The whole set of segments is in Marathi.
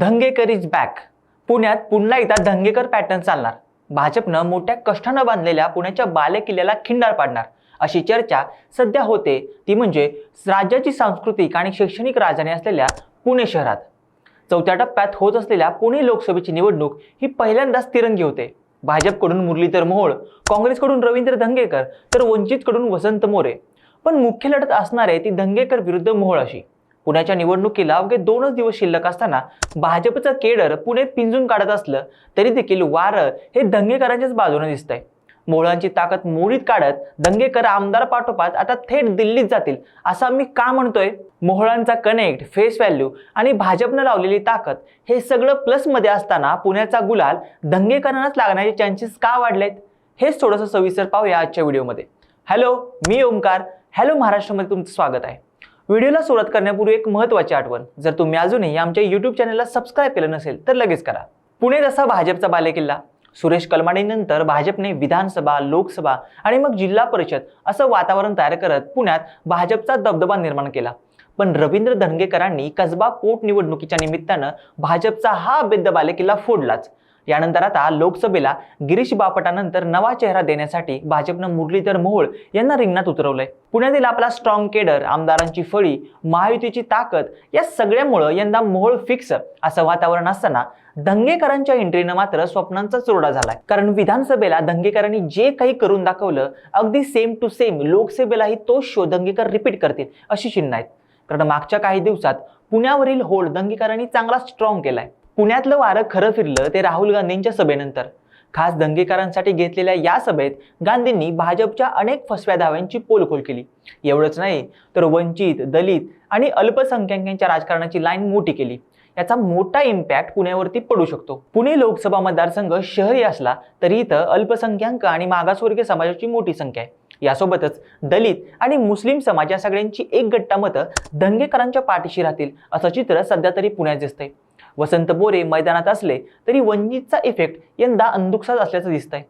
धंगेकर इज बॅक पुण्यात पुन्हा एकदा धंगेकर पॅटर्न चालणार. भाजपनं मोठ्या कष्टानं बांधलेल्या पुण्याच्या बालेकिल्ल्याला खिंडार पाडणार. अशी चर्चा सध्या होते. ती म्हणजे राज्याची सांस्कृतिक आणि शैक्षणिक राजधानी असलेल्या पुणे शहरात. चौथ्या टप्प्यात होत असलेल्या पुणे लोकसभेची निवडणूक ही पहिल्यांदाच तिरंगी होते. भाजपकडून मुरलीधर मोहोळ काँग्रेसकडून रवींद्र धंगेकर तर वंचितकडून वसंत मोरे. पण मुख्य लढत असणार आहे ती धंगेकर विरुद्ध मोहोळ अशी. पुण्याच्या निवडणुकीला अवघे दोनच दिवस शिल्लक असताना भाजपचं केडर पुण्यात पिंजून काढत असलं तरी देखील वारं हे दंगेकरांच्याच बाजूने दिसतंय. मोहळांची ताकद मोडीत काढत दंगेकर आमदार पाठोपाठ आता थेट दिल्लीत जातील असं आम्ही का म्हणतोय? मोहळांचा कनेक्ट फेस व्हॅल्यू आणि भाजपनं लावलेली ताकद हे सगळं प्लसमध्ये असताना पुण्याचा गुलाल दंगेकरांनाच लागण्याचे चान्सेस का वाढलेत? हेच थोडंसं सविस्तर पाहूया आजच्या व्हिडिओमध्ये हॅलो मी ओमकार हॅलो महाराष्ट्रामध्ये तुमचं स्वागत आहे. व्हिडिओला सुरुवात करण्यापूर्वी एक महत्त्वाची आठवण. जर तुम्ही अजूनही आमच्या यूट्यूब चॅनलला सबस्क्राईब केलं नसेल तर लगेच करा. पुणे जसा भाजपचा बालेकिल्ला सुरेश कलमाडीनंतर भाजपने विधानसभा लोकसभा आणि मग जिल्हा परिषद असं वातावरण तयार करत पुण्यात भाजपचा दबदबा निर्माण केला. पण रवींद्र धनगेकरांनी कसबा पोटनिवडणुकीच्या निमित्तानं भाजपचा हा बेद्द बालेकिल्ला फोडलाच. यानंतर आता लोकसभेला गिरीश बापटानंतर नवा चेहरा देण्यासाठी भाजपनं मुरलीधर मोहोळ यांना रिंगणात उतरवलंय. पुण्यातील आपला स्ट्रॉंग केडर आमदारांची फळी महायुतीची ताकद या सगळ्यामुळं यंदा मोहोळ फिक्स असं वातावरण असताना दंगेकरांच्या एंट्रीनं मात्र स्वप्नांचा चोरडा झालाय. कारण विधानसभेला दंगेकरांनी जे काही करून दाखवलं अगदी सेम टू सेम लोकसभेलाही तो शो दंगेकर रिपीट करतील अशी चिन्ह आहेत. कारण मागच्या काही दिवसात पुण्यावरील होल्ड दंगेकरांनी चांगला स्ट्रॉंग केलाय. पुण्यातलं वारं खरं फिरलं ते राहुल गांधींच्या सभेनंतर. खास दंगेकरांसाठी घेतलेल्या या सभेत गांधींनी भाजपच्या अनेक फसव्या दाव्यांची पोलखोल केली. एवढंच नाही तर वंचित दलित आणि अल्पसंख्याकांच्या राजकारणाची लाईन मोठी केली. याचा मोठा इम्पॅक्ट पुण्यावरती पडू शकतो. पुणे लोकसभा मतदारसंघ शहरी असला तरी इथं अल्पसंख्याक आणि मागासवर्गीय समाजाची मोठी संख्या आहे. यासोबतच दलित आणि मुस्लिम समाज या सगळ्यांची एक गट्टा मतं दंगेकरांच्या पाठीशी राहतील असं चित्र सध्या तरी पुण्यात दिसतंय. वसंत बोरे मैदानात असले तरी वंजितचा इफेक्ट यंदा अंदुकसाच असल्याचं दिसतंय.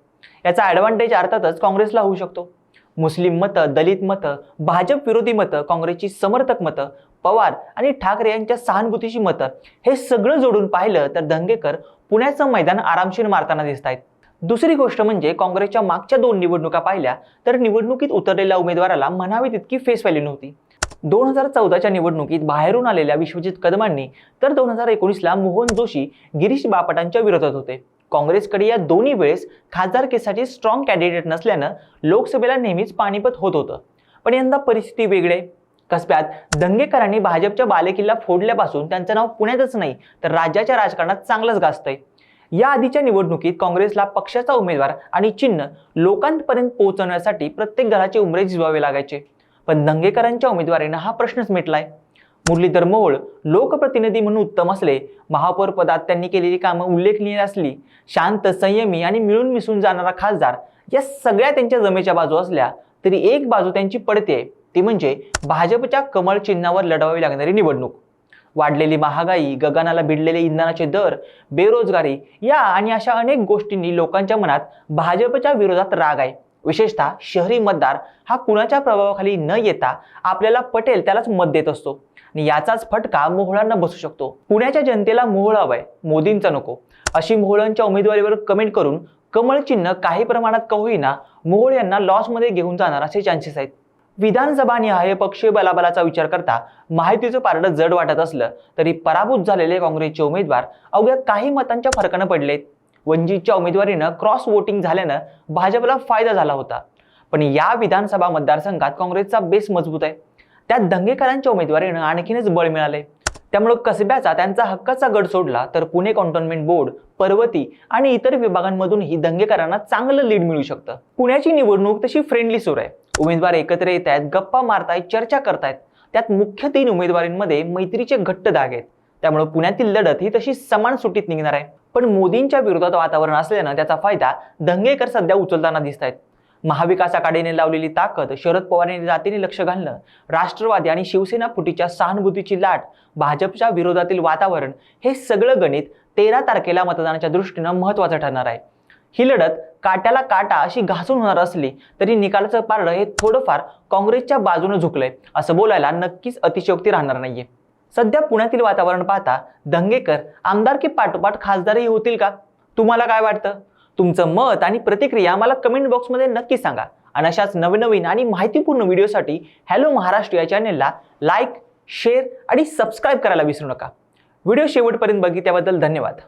याचा ॲडव्हान्टेज अर्थातच काँग्रेसला होऊ शकतो. मुस्लिम मतं दलित मतं भाजप विरोधी मतं काँग्रेसची समर्थक मतं पवार आणि ठाकरे यांच्या सहानुभूतीची मतं हे सगळं जोडून पाहिलं तर दंगेकर पुण्याचं मैदान आरामशीर मारताना दिसत आहेत दुसरी गोष्ट म्हणजे काँग्रेसच्या मागच्या दोन निवडणुका पाहिल्या तर निवडणुकीत उतरलेल्या उमेदवाराला म्हणावी तितकी फेस व्हॅल्यू नव्हती. दोन हजार चौदाच्या निवडणुकीत बाहेरून आलेल्या विश्वजित कदमांनी तर दोन हजार एकोणीसला मोहन जोशी गिरीश बापटांच्या विरोधात होते. काँग्रेसकडे या दोन्ही वेळेस खासदारकीसाठी स्ट्रॉंग कॅन्डिडेट नसल्यानं लोकसभेला नेहमीच पाणीपत होत होतं. पण यंदा परिस्थिती वेगळे. कसब्यात दंगेकरांनी भाजपच्या बालेकिल्ला फोडल्यापासून त्यांचं नाव पुण्यातच नाही तर राज्याच्या राजकारणात चांगलंच गाजतंय. या आधीच्या निवडणुकीत काँग्रेसला पक्षाचा उमेदवार आणि चिन्ह लोकांपर्यंत पोहोचवण्यासाठी प्रत्येक घराचे उमरे झिजवावे लागायचे. पण दंगेकरांच्या उमेदवारीनं हा प्रश्नच मिटलाय. मुरलीधर मोहोळ लोकप्रतिनिधी म्हणून उत्तम असले महापौर पदात त्यांनी केलेली कामं उल्लेखनीय असली शांत संयमी आणि मिळून मिसळून जाणारा खासदार या सगळ्या त्यांच्या जमेच्या बाजू असल्या तरी एक बाजू त्यांची पडते ती म्हणजे भाजपच्या कमळ चिन्हावर लढवावी लागणारी निवडणूक. वाढलेली महागाई गगनाला भिडलेले इंधनाचे दर बेरोजगारी या आणि अशा अनेक गोष्टींनी लोकांच्या मनात भाजपच्या विरोधात राग आहे. विशेषतः शहरी मतदार हा कुणाच्या प्रभावाखाली न येता आपल्याला पटेल त्यालाच मत देत असतो. आणि याचाच फटका मोहळांना बसू शकतो. पुण्याच्या जनतेला मोहळ हवाय मोदींचा नको. अशी मोहळांच्या उमेदवारीवर कमेंट करून कमळ चिन्ह काही प्रमाणात का होईना मोहोळ यांना लॉसमध्ये घेऊन जाणार असे चान्सेस आहेत. विधानसभा निहाय पक्षीय बलाबलाचा विचार करता माहितीचं पारडं जड वाटत असलं तरी पराभूत झालेले काँग्रेसचे उमेदवार अवघ्या काही मतांच्या फरकानं पडलेत. वंचितच्या उमेदवारीनं क्रॉस वोटिंग झाल्यानं भाजपला फायदा झाला होता. पण या विधानसभा मतदारसंघात काँग्रेसचा बेस मजबूत आहे. त्यात दंगेकरांच्या उमेदवारीनं आणखीनच बळ मिळाले त्यामुळे कसब्याचा त्यांचा हक्काचा गड सोडला तर पुणे कॉन्टोन्मेंट बोर्ड पर्वती आणि इतर विभागांमधूनही दंगेकरांना चांगलं लीड मिळू शकतं. पुण्याची निवडणूक तशी फ्रेंडली सुरू आहे. उमेदवार एकत्र येत आहेत गप्पा मारतायत चर्चा करतायत. त्यात मुख्य तीन उमेदवारींमध्ये मैत्रीचे घट्ट धाग आहेत. त्यामुळे पुण्यातील लढत ही तशी समान सुटीत निघणार आहे. पण मोदींच्या विरोधात वातावरण असल्यानं त्याचा फायदा दंगेकर सध्या उचलताना दिसत आहेत महाविकास आघाडीने लावलेली ताकद शरद पवार यांनी जातीने लक्ष घालणं राष्ट्रवादी आणि शिवसेना फुटीच्या सहानुभूतीची लाट भाजपच्या विरोधातील वातावरण हे सगळं गणित तेरा तारखेला मतदानाच्या दृष्टीनं महत्त्वाचं ठरणार आहे. ही लढत काट्याला काटा अशी घासून होणार असली तरी निकालाचं पारडं हे थोडंफार काँग्रेसच्या बाजूने झुकलंय असं बोलायला नक्कीच अतिशयोक्ती राहणार नाहीये. सध्या पुण्यातील वातावरण पाहता दंगेकर आमदारकी पाठोपाठ खासदारही होतील का? तुम्हाला काय वाटतं? तुमचं मत आणि प्रतिक्रिया मला कमेंट बॉक्समध्ये नक्की सांगा. आणि अशाच नवनवीन आणि माहितीपूर्ण व्हिडिओसाठी हॅलो महाराष्ट्र या चॅनेलला लाईक शेअर आणि सबस्क्राईब करायला विसरू नका. व्हिडिओ शेवटपर्यंत बघितल्याबद्दल धन्यवाद.